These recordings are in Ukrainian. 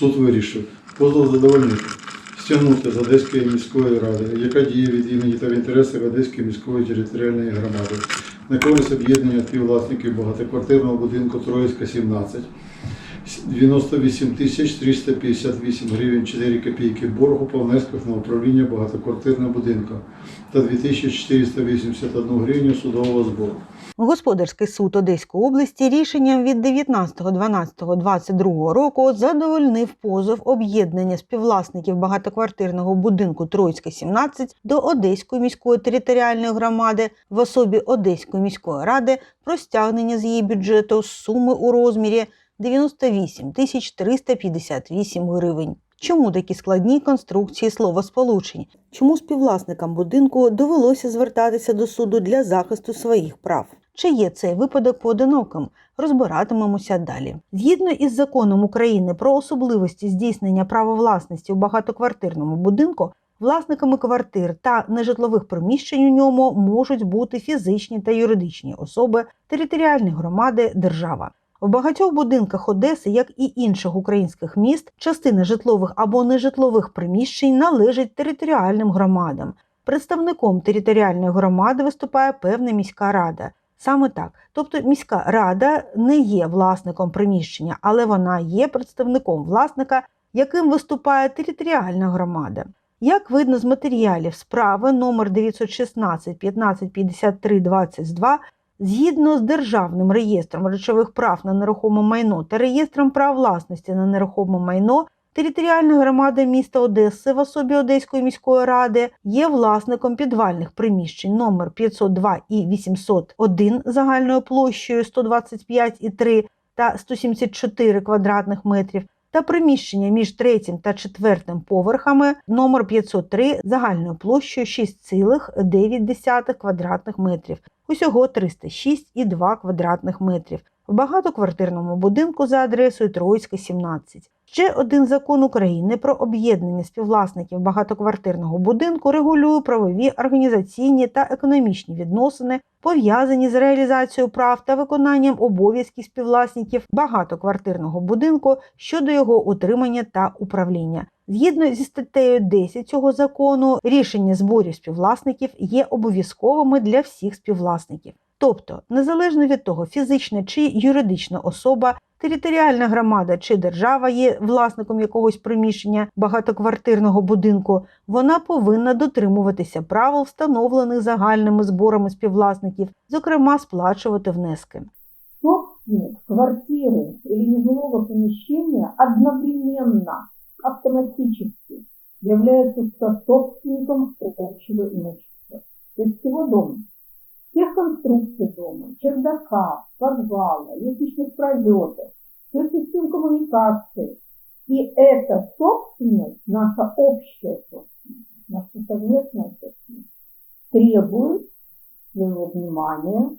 Суд вирішив позов задовольнити, стягнути з Одеської міської ради, яка діє від імені та в інтересах Одеської міської територіальної громади, на користь об'єднання співвласників багатоквартирного будинку Троїцька 17. 98 тисяч 358 гривень 4 копійки боргу по внесках на управління багатоквартирного будинку та 2481 гривню судового збору. Господарський суд Одеської області рішенням від 19.12.22 року задовольнив позов об'єднання співвласників багатоквартирного будинку Троїцька 17 до Одеської міської територіальної громади в особі Одеської міської ради про стягнення з її бюджету суми у розмірі 98 тисяч 358 гривень. Чому такі складні конструкції словосполучень? Чому співвласникам будинку довелося звертатися до суду для захисту своїх прав? Чи є цей випадок поодиноким? Розбиратимемося далі. Згідно із законом України про особливості здійснення права власності у багатоквартирному будинку, власниками квартир та нежитлових приміщень у ньому можуть бути фізичні та юридичні особи, територіальні громади, держава. В багатьох будинках Одеси, як і інших українських міст, частина житлових або нежитлових приміщень належить територіальним громадам. Представником територіальної громади виступає певна міська рада. Саме так, тобто міська рада не є власником приміщення, але вона є представником власника, яким виступає територіальна громада. Як видно з матеріалів справи номер 916 1553 22 Згідно з Державним реєстром речових прав на нерухоме майно та реєстром прав власності на нерухоме майно, територіальна громада міста Одеси в особі Одеської міської ради є власником підвальних приміщень номер 502 і 801 загальною площею 125,3 та 174 квадратних метрів та приміщення між третім та четвертим поверхами номер 503 загальною площею 6,9 квадратних метрів, усього 306,2 квадратних метрів в багатоквартирному будинку за адресою Троїцька, 17. Ще один закон України про об'єднання співвласників багатоквартирного будинку регулює правові, організаційні та економічні відносини, пов'язані з реалізацією прав та виконанням обов'язків співвласників багатоквартирного будинку щодо його утримання та управління. Згідно зі статтею 10 цього закону, рішення зборів співвласників є обов'язковими для всіх співвласників. Тобто, незалежно від того, фізична чи юридична особа, територіальна громада чи держава є власником якогось приміщення багатоквартирного будинку, вона повинна дотримуватися правил, встановлених загальними зборами співвласників, зокрема сплачувати внески. собственник квартиры или нежилого помещения одновременно, автоматически является собственником общего имущества, то есть всего дома. Всех конструкций дома, чердака, подвала, лестничных пролетов, всех систем коммуникации. И эта собственность, наша общая собственность, наша совместная собственность, требует своего внимания,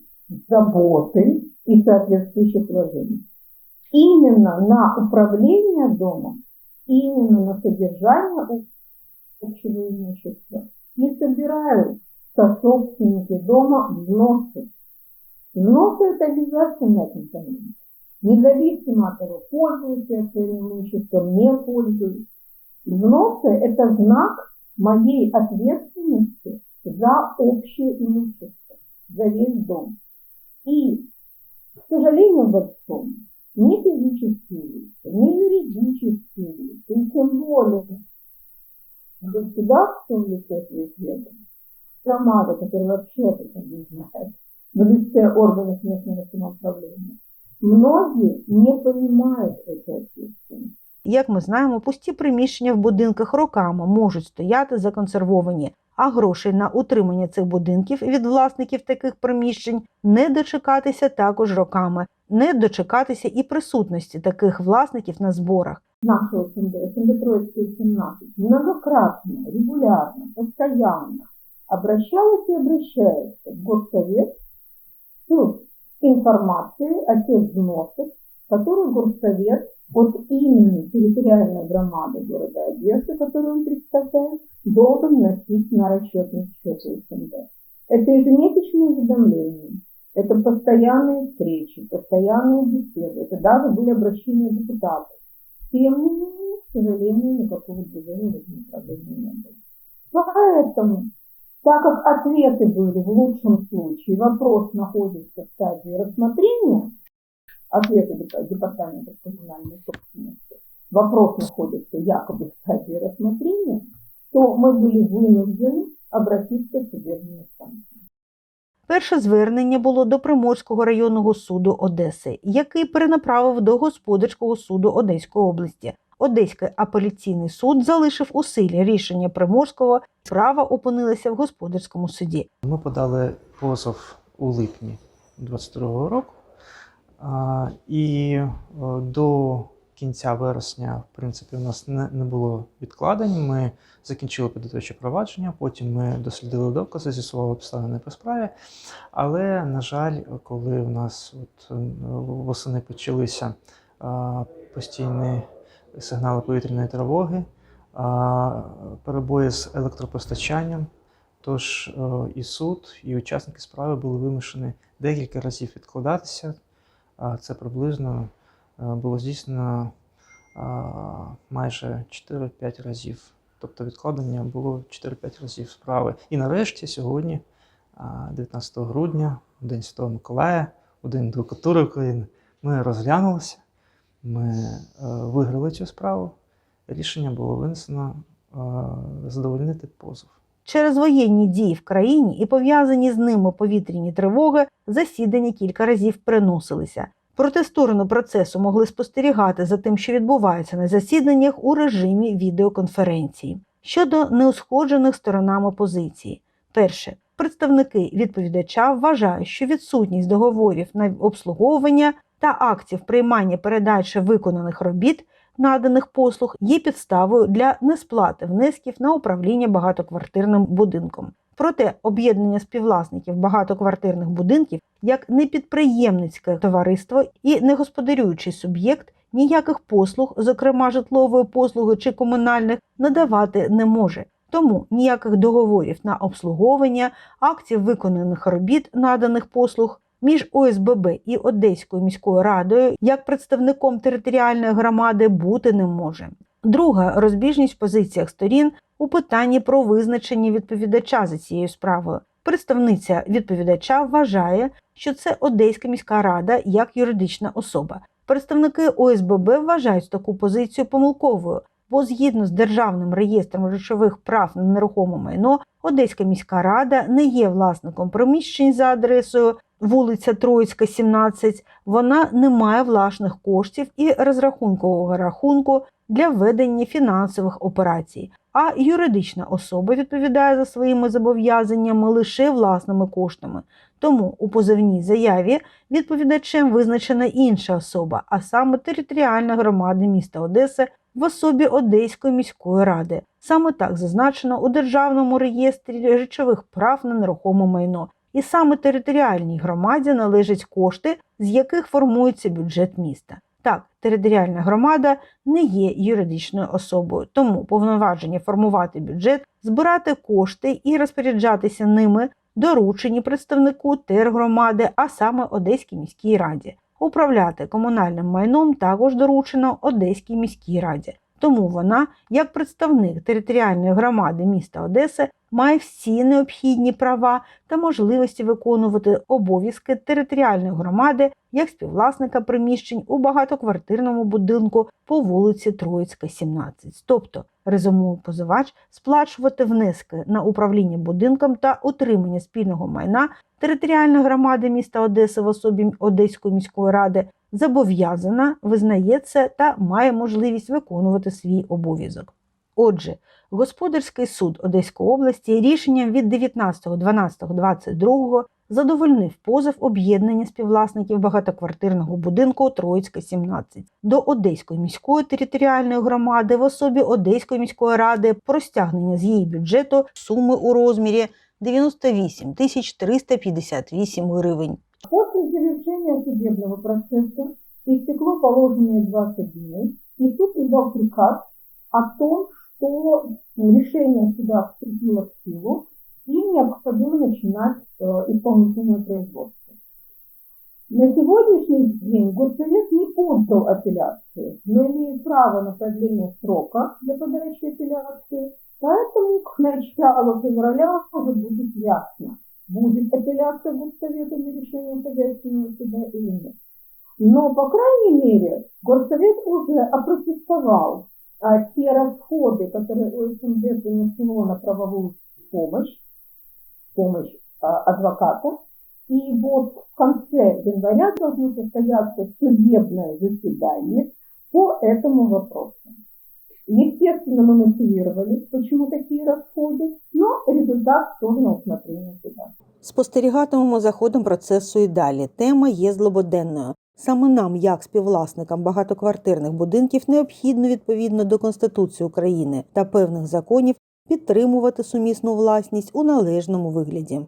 заботы и соответствующих вложений. Именно на управление домом, именно на содержание общего имущества и собирают сособственники дома взносы. Взносы – это обязательная компонент. Независимо от того, пользуюсь я своим имуществом, не пользуюсь. Взносы – это знак моей ответственности за общее имущество, за весь дом. И, к сожалению, большому, ни физические лица, ни юридические лица, и тем более государство в лице громада, которая вообще об этом не знает, в лице органов местного самоуправления, многие не понимают этой ответственности. Як ми знаємо, пусті приміщення в будинках роками можуть стояти законсервовані, а грошей на утримання цих будинків від власників таких приміщень не дочекатися також роками, не дочекатися і присутності таких власників на зборах. Наша СНД, СНД Троицкая 17, многократно, регулярно, постоянно обращалась и обращается в Горсовет с информацией о тех взносах, которые Горсовет от имени территориальной громады города Одессы, которую он представляет, должен вносить на расчетный счет СНД. Это ежемесячные уведомления, это постоянные встречи, постоянные беседы, это даже были обращения депутатов. Тем не менее, к сожалению, никакого движения в этом не было. Поэтому, так как ответы были в лучшем случае, вопрос находится в стадии рассмотрения, ответы Деп- Департамента коммунальной собственности, вопрос находится якобы в стадии рассмотрения, то мы были вынуждены обратиться в судебную инстанцию. Перше звернення було до Приморського районного суду Одеси, який перенаправив до господарського суду Одеської області. Одеський апеляційний суд залишив у силі рішення Приморського. Справа опинилася в господарському суді. Ми подали позов у липні 22-го року, і е, до кінця вересня, в принципі, у нас не, було відкладень. Ми закінчили підготовче провадження, потім ми дослідили докази, з'ясували обставини по справі. Але, на жаль, коли у нас от, восени почалися постійні сигнали повітряної тривоги, перебої з електропостачанням, Тож е, і суд, і учасники справи були вимушені декілька разів відкладатися. Це приблизно е, було здійснено майже 4-5 разів. Тобто відкладення було 4-5 разів справи. І нарешті сьогодні, 19 грудня, День Святого Миколая, у День адвокатури України, ми розглянулися, ми е, виграли цю справу. Рішення було винесено е, задовольнити позов. Через воєнні дії в країні і пов'язані з ними повітряні тривоги засідання кілька разів переносилися. Проте сторони процесу могли спостерігати за тим, що відбувається на засіданнях у режимі відеоконференції. Щодо неузходжених сторонами позиції, перше, представники відповідача вважають, що відсутність договорів на обслуговування та актів приймання передачі виконаних робіт наданих послуг є підставою для несплати внесків на управління багатоквартирним будинком. Проте об'єднання співвласників багатоквартирних будинків як непідприємницьке товариство і негосподарюючий суб'єкт ніяких послуг, зокрема житлової послуги чи комунальних, надавати не може. Тому ніяких договорів на обслуговування, актів виконаних робіт наданих послуг між ОСББ і Одеською міською радою як представником територіальної громади бути не може. Друга розбіжність в позиціях сторін у питанні про визначення відповідача за цією справою. Представниця відповідача вважає, що це Одеська міська рада як юридична особа. Представники ОСББ вважають таку позицію помилковою, бо згідно з державним реєстром речових прав на нерухоме майно, Одеська міська рада не є власником приміщень за адресою вулиця Троїцька, 17. Вона не має власних коштів і розрахункового рахунку для ведення фінансових операцій. А юридична особа відповідає за своїми зобов'язаннями лише власними коштами. Тому у позовній заяві відповідачем визначена інша особа, а саме територіальна громада міста Одеси в особі Одеської міської ради. Саме так зазначено у Державному реєстрі речових прав на нерухоме майно. І саме територіальній громаді належать кошти, з яких формується бюджет міста. Так, територіальна громада не є юридичною особою, тому повноваження формувати бюджет, збирати кошти і розпоряджатися ними доручені представнику тергромади, а саме Одеській міській раді. Управляти комунальним майном також доручено Одеській міській раді. Тому вона, як представник територіальної громади міста Одеси, має всі необхідні права та можливості виконувати обов'язки територіальної громади як співвласника приміщень у багатоквартирному будинку по вулиці Троїцька, 17. Тобто, резумує позивач, сплачувати внески на управління будинком та утримання спільного майна територіальної громади міста Одеси в особі Одеської міської ради зобов'язана, визнає це та має можливість виконувати свій обов'язок. Отже, Господарський суд Одеської області рішенням від 19.12.22 задовольнив позов об'єднання співвласників багатоквартирного будинку Троїцька, 17 до Одеської міської територіальної громади в особі Одеської міської ради про стягнення з її бюджету суми у розмірі 98 тисяч 358 гривень. Завершения судебного процесса истекло положенные 20 дней, и суд издал приказ о том, что решение суда вступило в силу и необходимо начинать э, исполнительное производство. На сегодняшний день Горсовет не подал апелляцию, но имеет право на продление срока для подачи апелляции, поэтому к началу февраля уже будет ясно, будет апелляция Горсовета на решение хозяйственного суда или нет. Но, по крайней мере, Горсовет уже опротестовал а, те расходы, которые ОСМД понесло на правовую помощь, помощь а, адвоката, и вот в конце января должно состояться судебное заседание по этому вопросу. Естественно, мы мотивировали, почему такие расходы, но результат тоже на усмотрение суда. Спостерігатимемо за ходом процесу і далі. Тема є злободенною. Саме нам, як співвласникам багатоквартирних будинків, необхідно відповідно до Конституції України та певних законів підтримувати сумісну власність у належному вигляді.